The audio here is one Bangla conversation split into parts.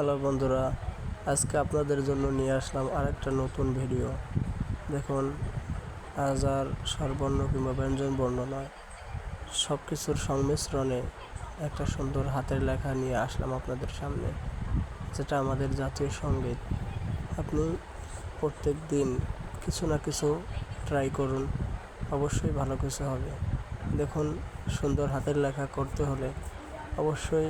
হ্যালো বন্ধুরা, আজকে আপনাদের জন্য নিয়ে আসলাম আরেকটা নতুন ভিডিও। দেখুন, আজ আর স্বরবর্ণ কিংবা ব্যঞ্জন বর্ণ নয়। সব কিছুর সংমিশ্রণে একটা সুন্দর হাতের লেখা নিয়ে আসলাম আপনাদের সামনে, যেটা আমাদের জাতীয় সংগীত। আপনি প্রত্যেক দিন কিছু না কিছু ট্রাই করুন, অবশ্যই ভালো কিছু হবে। দেখুন, সুন্দর হাতের লেখা করতে হলে অবশ্যই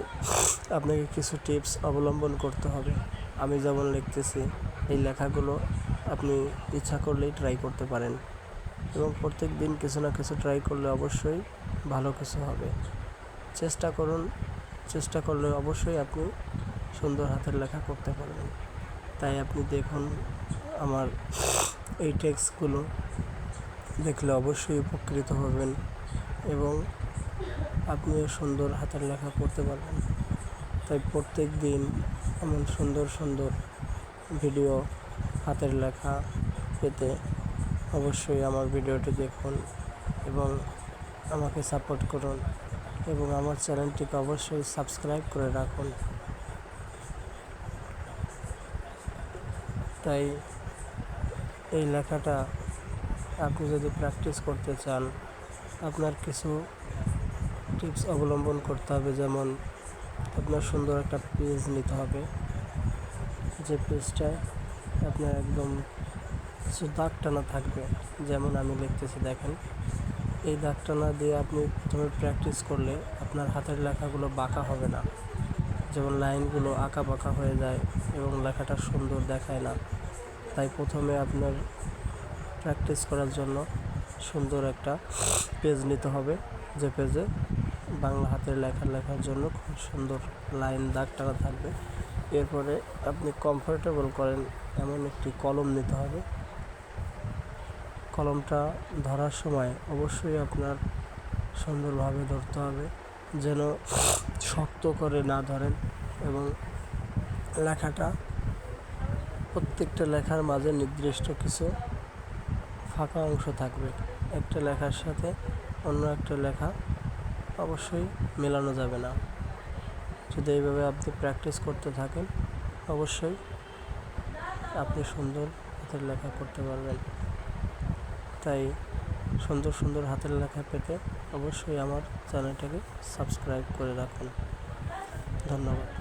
আপনাকে কিছু টিপস অবলম্বন করতে হবে। আমি যেমন লিখতেছি, এই লেখাগুলো আপনি ইচ্ছা করলেই ট্রাই করতে পারেন। এবং প্রত্যেক দিন কিছু না কিছু ট্রাই করলে অবশ্যই ভালো কিছু হবে। চেষ্টা করুন, চেষ্টা করলে অবশ্যই আপনি সুন্দর হাতের লেখা করতে পারবেন। তাই আপনি দেখুন, আমার এই টেক্সটগুলো দেখলে অবশ্যই উপকৃত হবেন। এবং আপনিও সুন্দর হাতের লেখা করতে পারবেন। তাই প্রত্যেক দিন এমন সুন্দর সুন্দর ভিডিও হাতের লেখা পেতে অবশ্যই আমার ভিডিওটি দেখুন এবং আমাকে সাপোর্ট করুন এবং আমার চ্যানেলটিকে অবশ্যই সাবস্ক্রাইব করে রাখুন। তাই এই লেখাটা আপনি যদি প্র্যাকটিস করতে চান, আপনার কিছু টিপস অবলম্বন করতে হবে, যেমন আপনার সুন্দর একটা পেজ নিতে হবে। যে পেজটায় আপনার একদম কিছু দাগ টানা থাকবে, যেমন আমি লিখতেছি, দেখেন। এই দাগ টানা দিয়ে আপনি প্রথমে প্র্যাকটিস করলে আপনার হাতের লেখাগুলো বাঁকা হবে না। যেমন লাইনগুলো আঁকা বাঁকা হয়ে যায় এবং লেখাটা সুন্দর দেখায় না। তাই প্রথমে আপনার প্র্যাকটিস করার জন্য সুন্দর একটা পেজ নিতে হবে, যে পেজে বাংলা হাতের লেখা লেখার জন্য খুব সুন্দর লাইন দাগ টানা থাকবে। এরপরে আপনি কমফোর্টেবল করেন, এমন একটি কলম নিতে হবে। কলমটা ধরার সময় অবশ্যই আপনার সুন্দরভাবে ধরতে হবে, যেন শক্ত করে না ধরেন এবং লেখাটা প্রত্যেকটা লেখার মাঝে নির্দিষ্ট কিছু ফাঁকা অংশ থাকবে। একটা লেখার সাথে অন্য একটা লেখা অবশ্যই মেলানো যাবে না। যদি এইভাবে আপনি প্র্যাকটিস করতে থাকেন, অবশ্যই আপনি সুন্দর হাতের লেখা করতে পারবেন। তাই সুন্দর সুন্দর হাতের লেখা পেতে অবশ্যই আমার চ্যানেলটাকে সাবস্ক্রাইব করে রাখুন। ধন্যবাদ।